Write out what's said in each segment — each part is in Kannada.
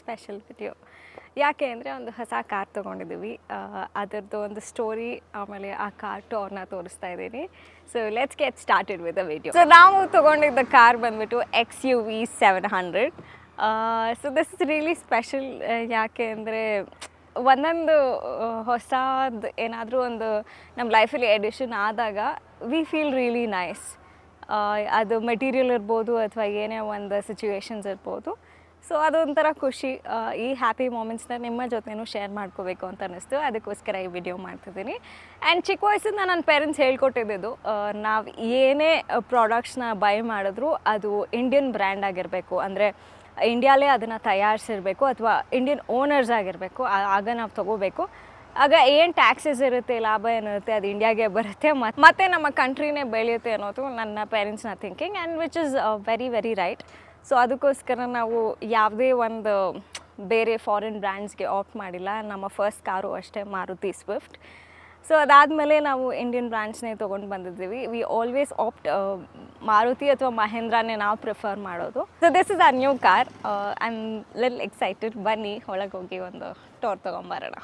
ಸ್ಪೆಷಲ್ ಸ್ಪೆಷಲ್ ವಿಡಿಯೋ ಯಾಕೆ ಅಂದರೆ ಒಂದು ಹೊಸ ಕಾರ್ ತೊಗೊಂಡಿದ್ದೀವಿ. ಅದರದ್ದು ಒಂದು ಸ್ಟೋರಿ ಆಮೇಲೆ ಆ ಕಾರ್ ಟೋರ್ನ ತೋರಿಸ್ತಾ ಇದ್ದೀನಿ. So let's get started with the video so ನಾವು ತೊಗೊಂಡಿದ್ದ ಕಾರ್ ಬಂದ್ಬಿಟ್ಟು X U V seven hundred so this is really special ಯಾಕೆ ಅಂದರೆ ಒಂದೊಂದು ಹೊಸದು ಏನಾದರೂ ಒಂದು ನಮ್ಮ ಲೈಫಲ್ಲಿ ಎಡಿಷನ್ ಆದಾಗ ವಿ ಫೀಲ್ ರಿಯಲಿ ನೈಸ್ ಅದು ಮೆಟೀರಿಯಲ್ ಇರ್ಬೋದು ಅಥವಾ ಏನೇ ಒಂದು ಸಿಚುವೇಶನ್ಸ್ ಇರ್ಬೋದು. ಸೊ ಅದೊಂಥರ ಖುಷಿ ಈ ಹ್ಯಾಪಿ ಮೂಮೆಂಟ್ಸ್ನ ನಿಮ್ಮ ಜೊತೆನೂ ಶೇರ್ ಮಾಡ್ಕೋಬೇಕು ಅಂತ ಅನ್ನಿಸ್ತು. ಅದಕ್ಕೋಸ್ಕರ ಈ ವಿಡಿಯೋ ಮಾಡ್ತಿದ್ದೀನಿ. ಆ್ಯಂಡ್ ಚಿಕ್ಕ ವಯಸ್ಸಿಂದ ನನ್ನ ಪೇರೆಂಟ್ಸ್ ಹೇಳ್ಕೊಟ್ಟಿದ್ದು ನಾವು ಏನೇ ಪ್ರಾಡಕ್ಟ್ಸ್ನ ಬೈ ಮಾಡಿದ್ರು ಅದು ಇಂಡಿಯನ್ ಬ್ರ್ಯಾಂಡ್ ಆಗಿರಬೇಕು. ಅಂದರೆ ಇಂಡಿಯಾಲೇ ಅದನ್ನು ತಯಾರಿಸಿರಬೇಕು ಅಥವಾ ಇಂಡಿಯನ್ ಓನರ್ಸ್ ಆಗಿರಬೇಕು. ಆಗ ನಾವು ತೊಗೋಬೇಕು. ಆಗ ಏನು ಟ್ಯಾಕ್ಸಸ್ ಇರುತ್ತೆ, ಲಾಭ ಏನಿರುತ್ತೆ ಅದು ಇಂಡಿಯಾಗೆ ಬರುತ್ತೆ. ಮತ್ತು ಮತ್ತೆ ನಮ್ಮ ಕಂಟ್ರಿನೇ ಬೆಳೆಯುತ್ತೆ ಅನ್ನೋದು ನನ್ನ ಪೇರೆಂಟ್ಸ್ನ thinking and which is very very right so ಅದಕ್ಕೋಸ್ಕರ ನಾವು ಯಾವುದೇ ಒಂದು ಬೇರೆ ಫಾರಿನ್ ಬ್ರ್ಯಾಂಡ್ಸ್ಗೆ ಆಪ್ಟ್ ಮಾಡಿಲ್ಲ. ನಮ್ಮ ಫಸ್ಟ್ ಕಾರು ಅಷ್ಟೇ ಮಾರುತಿ ಸ್ವಿಫ್ಟ್ ಸೊ ಅದಾದಮೇಲೆ ನಾವು ಇಂಡಿಯನ್ ಬ್ರ್ಯಾಂಡ್ಸ್ನೇ ತೊಗೊಂಡು ಬಂದಿದ್ದೀವಿ. ವಿ ಆಲ್ವೇಸ್ ಆಪ್ಟ್ ಮಾರುತಿ ಅಥವಾ ಮಹೇಂದ್ರನೇ ನಾವು ಪ್ರಿಫರ್ ಮಾಡೋದು. So this is our new car I am lil excited ಬನ್ನಿ, ಒಳಗೆ ಹೋಗಿ ಒಂದು ಟೋರ್ ತೊಗೊಂಬರೋಣ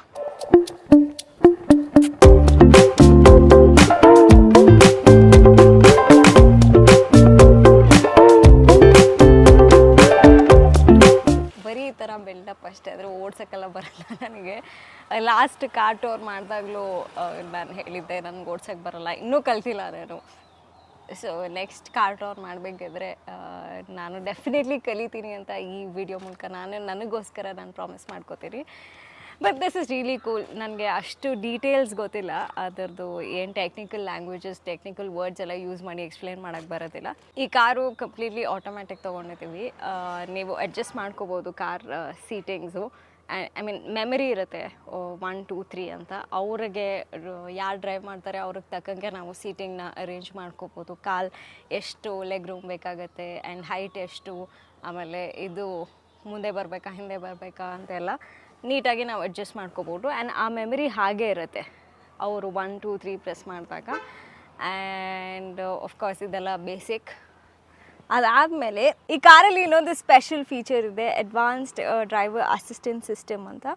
ಥರ ಬಿಲ್ಡಪ್ ಅಷ್ಟೇ. ಆದರೆ ಓಡ್ಸೋಕ್ಕೆಲ್ಲ ಬರಲ್ಲ ನನಗೆ. ಲಾಸ್ಟ್ ಕಾರ್ ಟೋರ್ ಮಾಡಿದಾಗಲೂ ನಾನು ಹೇಳಿದ್ದೆ ನನಗೆ ಓಡ್ಸೋಕ್ಕೆ ಬರಲ್ಲ. ಇನ್ನೂ ಕಲ್ತಿಲ್ಲ ನಾನು. ಸೊ ನೆಕ್ಸ್ಟ್ ಕಾರ್ ಟೋರ್ ಮಾಡಬೇಕಿದ್ರೆ ನಾನು ಡೆಫಿನೆಟ್ಲಿ ಕಲಿತೀನಿ ಅಂತ ಈ ವಿಡಿಯೋ ಮೂಲಕ. ನಾನು, ನನಗೋಸ್ಕರ ನಾನು ಪ್ರಾಮಿಸ್ ಮಾಡ್ಕೋತೀನಿ. But this is really cool ನನಗೆ ಅಷ್ಟು ಡೀಟೇಲ್ಸ್ ಗೊತ್ತಿಲ್ಲ. ಅದರದ್ದು ಏನು ಟೆಕ್ನಿಕಲ್ ಲ್ಯಾಂಗ್ವೇಜಸ್ ಟೆಕ್ನಿಕಲ್ ವರ್ಡ್ಸ್ ಎಲ್ಲ ಯೂಸ್ ಮಾಡಿ ಎಕ್ಸ್ಪ್ಲೇನ್ ಮಾಡೋಕ್ಕೆ ಬರೋದಿಲ್ಲ. ಈ ಕಾರು ಕಂಪ್ಲೀಟ್ಲಿ ಆಟೋಮ್ಯಾಟಿಕ್ ತೊಗೊಂಡಿದ್ದೀವಿ. ನೀವು ಅಡ್ಜಸ್ಟ್ ಮಾಡ್ಕೋಬೋದು car seatings I mean memory ಇರುತ್ತೆ. ಒನ್ ಟೂ ತ್ರೀ ಅಂತ. ಅವ್ರಿಗೆ ಯಾರು ಡ್ರೈವ್ ಮಾಡ್ತಾರೆ ಅವ್ರಿಗೆ ತಕ್ಕಂಗೆ ನಾವು ಸೀಟಿಂಗ್ನ ಅರೇಂಜ್ ಮಾಡ್ಕೋಬೋದು. ಕಾಲ್ ಎಷ್ಟು ಲೆಗ್ ರೂಮ್ ಬೇಕಾಗುತ್ತೆ ಆ್ಯಂಡ್ ಹೈಟ್ ಎಷ್ಟು. ಆಮೇಲೆ ಇದು ಮುಂದೆ ಬರಬೇಕಾ, ಹಿಂದೆ ಬರಬೇಕಾ ಅಂತೆಲ್ಲ. ನೀಟಾಗಿ ನಾವು ಅಡ್ಜಸ್ಟ್ ಮಾಡ್ಕೋಬೋದು. ಆ್ಯಂಡ್ ಆ ಮೆಮರಿ ಹಾಗೇ ಇರುತ್ತೆ. ಅವರು ಒನ್ ಟೂ ತ್ರೀ ಪ್ರೆಸ್ ಮಾಡಿದಾಗ. ಆ್ಯಂಡ್ ಆಫ್ಕೋರ್ಸ್ ಇದೆಲ್ಲ ಬೇಸಿಕ್ ಅದಾದಮೇಲೆ ಈ ಕಾರಲ್ಲಿ ಇನ್ನೊಂದು ಸ್ಪೆಷಲ್ ಫೀಚರ್ ಇದೆ. ಅಡ್ವಾನ್ಸ್ಡ್ ಡ್ರೈವರ್ ಅಸಿಸ್ಟೆಂಟ್ ಸಿಸ್ಟಮ್ ಅಂತ.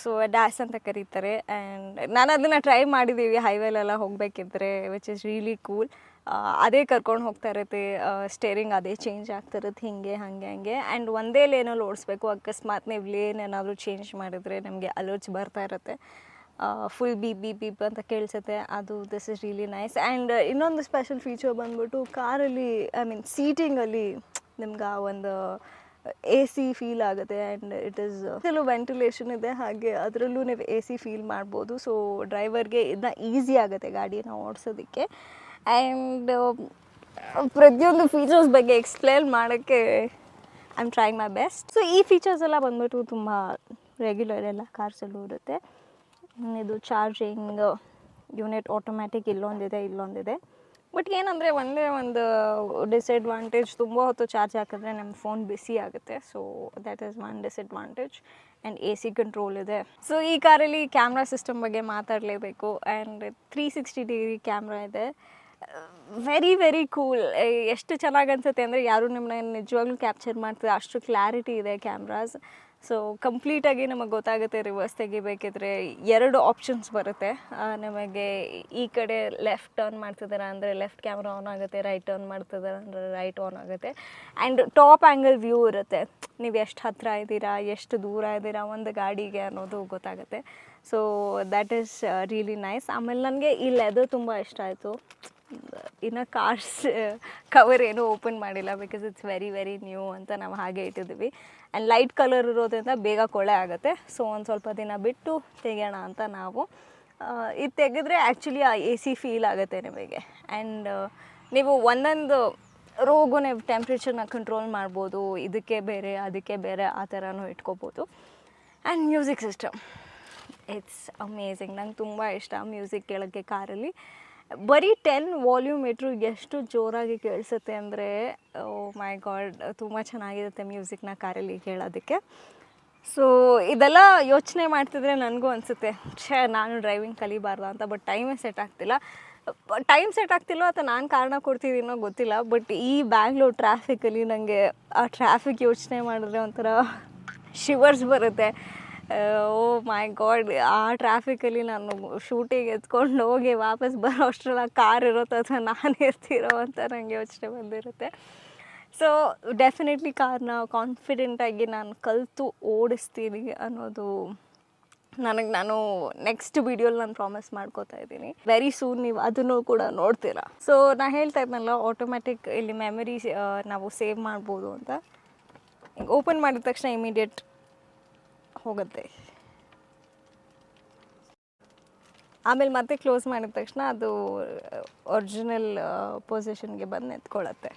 ಸೊ ಡ್ಯಾಸ್ ಅಂತ ಕರೀತಾರೆ. ಆ್ಯಂಡ್ ನಾನು ಅದನ್ನು ಟ್ರೈ ಮಾಡಿದ್ದೀವಿ ಹೈವೇಲೆಲ್ಲ ಹೋಗಬೇಕಿದ್ರೆ ವಿಚ್ ಇಸ್ ರಿಯಲಿ ಕೂಲ್ ಅದೇ ಕರ್ಕೊಂಡು ಹೋಗ್ತಾ ಇರುತ್ತೆ. ಸ್ಟೇರಿಂಗ್ ಅದೇ ಚೇಂಜ್ ಆಗ್ತಾ ಇರುತ್ತೆ. ಹಿಂಗೆ, ಹಾಗೆ, ಹಂಗೆ. ಆ್ಯಂಡ್ ಒಂದೇ ಲೇನಲ್ಲಿ ಓಡಿಸ್ಬೇಕು. ಅಕಸ್ಮಾತ್ ನೀವು ಲೇನ್ ಏನಾದರೂ ಚೇಂಜ್ ಮಾಡಿದರೆ ನಮಗೆ ಅಲರ್ಟ್ಸ್ ಬರ್ತಾ ಇರುತ್ತೆ. ಫುಲ್ ಬೀಪ್ ಬೀಪ್ ಬೀಪ್ ಅಂತ ಕೇಳಿಸುತ್ತೆ. ಅದು this is really nice and ಇನ್ನೊಂದು ಸ್ಪೆಷಲ್ ಫೀಚರ್ ಬಂದ್ಬಿಟ್ಟು ಕಾರಲ್ಲಿ ಐ ಮೀನ್ ಸೀಟಿಂಗಲ್ಲಿ ನಿಮ್ಗೆ ಆ ಒಂದು ಎ ಸಿ ಫೀಲ್ ಆಗುತ್ತೆ ಆ್ಯಂಡ್ ಇಟ್ ಇಸ್ ಕೆಲವು ವೆಂಟಿಲೇಷನ್ ಇದೆ ಹಾಗೆ ಅದರಲ್ಲೂ ನೀವು ಎ ಸಿ ಫೀಲ್ ಮಾಡ್ಬೋದು. ಸೊ ಡ್ರೈವರ್ಗೆ ಇದನ್ನ ಈಸಿ ಆಗುತ್ತೆ ಗಾಡಿನ ಓಡಿಸೋದಕ್ಕೆ. ಆ್ಯಂಡ್ ಪ್ರತಿಯೊಂದು ಫೀಚರ್ಸ್ ಬಗ್ಗೆ ಎಕ್ಸ್ಪ್ಲೇನ್ ಮಾಡೋಕ್ಕೆ I am trying my best so ಈ ಫೀಚರ್ಸ್ ಎಲ್ಲ ಬಂದ್ಬಿಟ್ಟು ತುಂಬ ರೆಗ್ಯುಲರ್ ಎಲ್ಲ ಕಾರ್ಸಲ್ಲೂ ಇರುತ್ತೆ. ಇದು ಚಾರ್ಜಿಂಗ್ ಯೂನಿಟ್ ಆಟೋಮ್ಯಾಟಿಕ್ ಇಲ್ಲೊಂದಿದೆ ಇಲ್ಲೊಂದಿದೆ. ಬಟ್ ಏನಂದರೆ ಒಂದೇ ಒಂದು ಡಿಸ್ಅಡ್ವಾಂಟೇಜ್ ತುಂಬ ಹೊತ್ತು ಚಾರ್ಜ್ ಹಾಕಿದ್ರೆ ನಮ್ಮ ಫೋನ್ ಬಿಸಿ ಆಗುತ್ತೆ. So that is one disadvantage and A C control ಇದೆ. ಸೊ ಈ ಕಾರಲ್ಲಿ ಕ್ಯಾಮ್ರಾ ಸಿಸ್ಟಮ್ ಬಗ್ಗೆ ಮಾತಾಡಲೇಬೇಕು. And three sixty degree camera ಇದೆ. ವೆರಿ ವೆರಿ ಕೂಲ್ ಎಷ್ಟು ಚೆನ್ನಾಗಿ ಅನ್ಸುತ್ತೆ ಅಂದರೆ ಯಾರು ನಿಮ್ಮನ್ನ ನಿಜವಾಗ್ಲೂ ಕ್ಯಾಪ್ಚರ್ ಮಾಡ್ತಾರೆ ಅಷ್ಟು ಕ್ಲಾರಿಟಿ ಇದೆ ಕ್ಯಾಮ್ರಾಸ್ ಸೊ ಕಂಪ್ಲೀಟಾಗಿ ನಮಗೆ ಗೊತ್ತಾಗುತ್ತೆ ರಿವರ್ಸ್ ತೆಗಿಬೇಕಿದ್ರೆ ಎರಡು ಆಪ್ಷನ್ಸ್ ಬರುತ್ತೆ. ನಮಗೆ ಈ ಕಡೆ ಲೆಫ್ಟ್ ಟರ್ನ್ ಮಾಡ್ತಿದ್ದಾರೆ ಅಂದರೆ ಲೆಫ್ಟ್ ಕ್ಯಾಮ್ರಾ ಆನ್ ಆಗುತ್ತೆ ರೈಟ್ ಟರ್ನ್ ಮಾಡ್ತಿದ್ದಾರೆ ಅಂದರೆ ರೈಟ್ ಆನ್ ಆಗುತ್ತೆ. ಆ್ಯಂಡ್ ಟಾಪ್ ಆ್ಯಂಗಲ್ ವ್ಯೂ ಇರುತ್ತೆ. ನೀವು ಎಷ್ಟು ಹತ್ತಿರ ಇದ್ದೀರಾ, ಎಷ್ಟು ದೂರ ಇದ್ದೀರಾ, ಒಂದು ಗಾಡಿಗೆ ಅನ್ನೋದು ಗೊತ್ತಾಗುತ್ತೆ. So that is really nice ಆಮೇಲೆ ನನಗೆ ಈ ಲೆದರ್ ತುಂಬ ಇಷ್ಟ ಆಯಿತು. ಇನ್ನು ಕಾರ್ಸ್ ಕವರ್ ಏನೂ ಓಪನ್ ಮಾಡಿಲ್ಲ because it's very very new ಅಂತ ನಾವು ಹಾಗೆ ಇಟ್ಟಿದ್ದೀವಿ. ಆ್ಯಂಡ್ ಲೈಟ್ ಕಲರ್ ಇರೋದ್ರಿಂದ ಬೇಗ ಕೊಳೆ ಆಗುತ್ತೆ. ಸೊ ಒಂದು ಸ್ವಲ್ಪ ದಿನ ಬಿಟ್ಟು ತೆಗೆಯೋಣ ಅಂತ ನಾವು ಇದು ತೆಗೆದ್ರೆ ಆ್ಯಕ್ಚುಲಿ ಆ ಎ ಸಿ ಫೀಲ್ ಆಗುತ್ತೆ ನಿಮಗೆ. ಆ್ಯಂಡ್ ನೀವು ಒಂದೊಂದು ರೋಗು ನೀವು ಟೆಂಪ್ರೇಚರ್ನ ಕಂಟ್ರೋಲ್ ಮಾಡ್ಬೋದು, ಇದಕ್ಕೆ ಬೇರೆ, ಅದಕ್ಕೆ ಬೇರೆ ಆ ಥರನೂ ಇಟ್ಕೋಬೋದು. And music system it's amazing ನಂಗೆ ತುಂಬ ಇಷ್ಟ ಮ್ಯೂಸಿಕ್ ಕೇಳೋಕ್ಕೆ ಕಾರಲ್ಲಿ. ಬರೀ ಟೆನ್ ವಾಲ್ಯೂಮ್ ಇಟ್ರು ಎಷ್ಟು ಜೋರಾಗಿ ಕೇಳಿಸುತ್ತೆ ಅಂದರೆ, ಓ ಮೈ ಗಾಡ್ ತುಂಬ ಚೆನ್ನಾಗಿರುತ್ತೆ ಮ್ಯೂಸಿಕ್ನ ಕಾರಲ್ಲಿ ಕೇಳೋದಕ್ಕೆ ಸೊ ಇದೆಲ್ಲ ಯೋಚನೆ ಮಾಡ್ತಿದ್ರೆ ನನಗೂ ಅನಿಸುತ್ತೆ, ಛೇ, ನಾನು ಡ್ರೈವಿಂಗ್ ಕಲಿಬಾರ್ದ ಅಂತ ಬಟ್ ಟೈಮೇ ಸೆಟ್ ಆಗ್ತಿಲ್ಲ. ಟೈಮ್ ಸೆಟ್ ಆಗ್ತಿಲ್ಲ ಅಥವಾ ನಾನು ಕಾರಣ ಕೊಡ್ತಿದ್ದೀನೋ ಗೊತ್ತಿಲ್ಲ ಬಟ್ ಈ ಬ್ಯಾಂಗ್ಳೂರ್ ಟ್ರಾಫಿಕಲ್ಲಿ ನನಗೆ ಆ ಟ್ರಾಫಿಕ್ ಯೋಚನೆ ಮಾಡಿದ್ರೆ ಒಂಥರ ಶಿವರ್ಸ್ ಬರುತ್ತೆ. ಓ ಮೈ ಗಾಡ್, ಆ ಟ್ರಾಫಿಕಲ್ಲಿ ನಾನು ಶೂಟಿಂಗ್ ಎತ್ಕೊಂಡು ಹೋಗಿ ವಾಪಸ್ ಬರೋ ಅಷ್ಟರಲ್ಲ ಕಾರ್ ಇರುತ್ತೋ ಅಥವಾ ನಾನು ಇರ್ತಿರೋ ಅಂತ ನನಗೆ ಯೋಚನೆ ಬಂದಿರುತ್ತೆ. ಸೊ ಡೆಫಿನೆಟ್ಲಿ ಕಾರ್ನ ಕಾನ್ಫಿಡೆಂಟಾಗಿ ನಾನು ಕಲಿತು ಓಡಿಸ್ತೀನಿ ಅನ್ನೋದು ನನಗೆ ನಾನು ನೆಕ್ಸ್ಟ್ ವೀಡಿಯೋಲಿ ನಾನು ಪ್ರಾಮಿಸ್ ಮಾಡ್ಕೋತಾ ಇದ್ದೀನಿ. ವೆರಿ ಸೂನ್ ನೀವು ಅದನ್ನು ಕೂಡ ನೋಡ್ತೀರಾ. ಸೊ ನಾನು ಹೇಳ್ತಾ ಇದ್ದೆನಲ್ಲ ಆಟೋಮ್ಯಾಟಿಕ್ ಇಲ್ಲಿ ಮೆಮೊರೀಸ್ ನಾವು ಸೇವ್ ಮಾಡ್ಬೋದು ಅಂತ. ಓಪನ್ ಮಾಡಿದ ತಕ್ಷಣ ಇಮಿಡಿಯೇಟ್ ಹೋಗುತ್ತೆ. ಆಮೇಲೆ ಮತ್ತೆ ಕ್ಲೋಸ್ ಮಾಡಿದ ತಕ್ಷಣ ಅದು ಒರಿಜಿನಲ್ ಪೊಸಿಷನ್ಗೆ ಬಂದು ನೆತ್ಕೊಳತ್ತೆ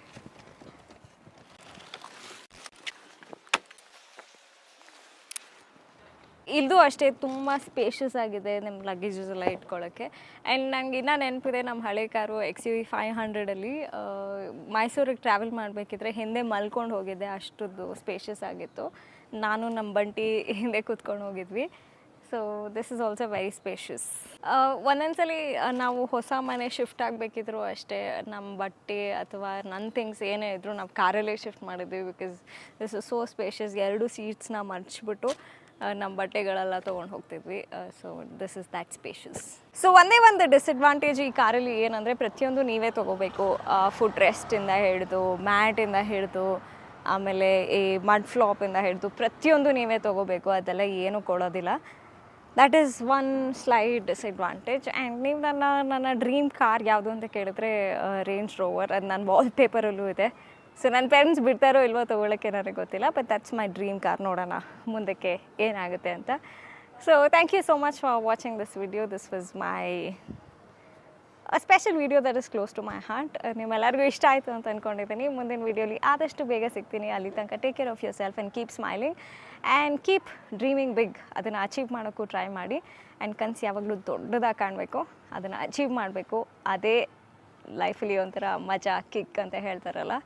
ಇದು ಅಷ್ಟೇ, ತುಂಬ ಸ್ಪೇಷಿಯಸ್ ಆಗಿದೆ ನಿಮ್ಮ ಲಗೇಜಸ್ ಎಲ್ಲ ಇಟ್ಕೊಳ್ಳೋಕ್ಕೆ ಆ್ಯಂಡ್ ನಂಗೆ ಇನ್ನೂ ನೆನಪಿದೆ ನಮ್ಮ ಹಳೆ car X U V five ಹಂಡ್ರೆಡಲ್ಲಿ ಮೈಸೂರಿಗೆ ಟ್ರಾವೆಲ್ ಮಾಡಬೇಕಿದ್ರೆ ಹಿಂದೆ ಮಲ್ಕೊಂಡು ಹೋಗಿದ್ದೆ ಅಷ್ಟದ್ದು ಸ್ಪೇಷಿಯಸ್ ಆಗಿತ್ತು. ನಾನು ನಮ್ಮ ಬಂಟಿ ಹಿಂದೆ ಕೂತ್ಕೊಂಡು ಹೋಗಿದ್ವಿ. So this is also very spacious ಒಂದೊಂದ್ಸಲಿ ನಾವು ಹೊಸ ಮನೆ ಶಿಫ್ಟ್ ಆಗಬೇಕಿದ್ರು ಅಷ್ಟೇ ನಮ್ಮ ಬಟ್ಟೆ ಅಥವಾ ನನ್ನ ಥಿಂಗ್ಸ್ ಏನೇ ಇದ್ದರೂ ನಾವು ಕಾರಲ್ಲೇ ಶಿಫ್ಟ್ ಮಾಡಿದ್ವಿ because this is so spacious ಎರಡು ಸೀಟ್ಸ್ನ ಮರ್ಚ್ಬಿಟ್ಟು ನಮ್ಮ ಬಟ್ಟೆಗಳೆಲ್ಲ ತೊಗೊಂಡು ಹೋಗ್ತಿದ್ವಿ. So this is that spacious so ಒಂದೇ ಒಂದು ಡಿಸ್ಅಡ್ವಾಂಟೇಜ್ ಈ ಕಾರಲ್ಲಿ ಏನಂದರೆ, ಪ್ರತಿಯೊಂದು ನೀವೇ ತೊಗೋಬೇಕು. ಫುಡ್ ರೆಸ್ಟಿಂದ ಹಿಡಿದು ಮ್ಯಾಟಿಂದ ಹಿಡಿದು ಆಮೇಲೆ ಈ ಮಡ್ ಫ್ಲಾಪಿಂದ ಹಿಡಿದು ಪ್ರತಿಯೊಂದು ನೀವೇ ತಗೋಬೇಕು, ಅದೆಲ್ಲ ಏನೂ ಕೊಡೋದಿಲ್ಲ. That is one slide disadvantage and ನೀವು ನನ್ನ ನನ್ನ ಡ್ರೀಮ್ ಕಾರ್ ಯಾವುದು ಅಂತ ಕೇಳಿದ್ರೆ ರೇಂಜ್ ರೋವರ್ ಅದು ನನ್ನ ವಾಲ್ ಪೇಪರಲ್ಲೂ ಇದೆ. ಸೊ ನನ್ನ ಪೇರೆಂಟ್ಸ್ ಬಿಡ್ತಾರೋ ಇಲ್ವೋ ತೊಗೊಳಕ್ಕೆ ನನಗೆ ಗೊತ್ತಿಲ್ಲ but that's my dream car ನೋಡೋಣ ಮುಂದಕ್ಕೆ ಏನಾಗುತ್ತೆ ಅಂತ. So thank you so much for watching this video this was my special video that is close to my heart ನಿಮ್ಮೆಲ್ಲರಿಗೂ ಇಷ್ಟ ಆಯಿತು ಅಂತ ಅಂದ್ಕೊಂಡಿದ್ದೀನಿ ಮುಂದಿನ ವೀಡಿಯೋಲಿ ಆದಷ್ಟು ಬೇಗ ಸಿಗ್ತೀನಿ. ಅಲ್ಲಿ ತನಕ take care of yourself and keep smiling and keep dreaming big ಅದನ್ನು ಅಚೀವ್ ಮಾಡೋಕ್ಕೂ ಟ್ರೈ ಮಾಡಿ. ಆ್ಯಂಡ್ ಕನ್ಸು ಯಾವಾಗಲೂ ದೊಡ್ಡದಾಗಿ ಕಾಣಬೇಕು. ಅದನ್ನು ಅಚೀವ್ ಮಾಡಬೇಕು. ಅದೇ ಲೈಫಲ್ಲಿ ಒಂಥರ ಮಜಾ ಕಿಕ್ ಅಂತ ಹೇಳ್ತಾರಲ್ಲ.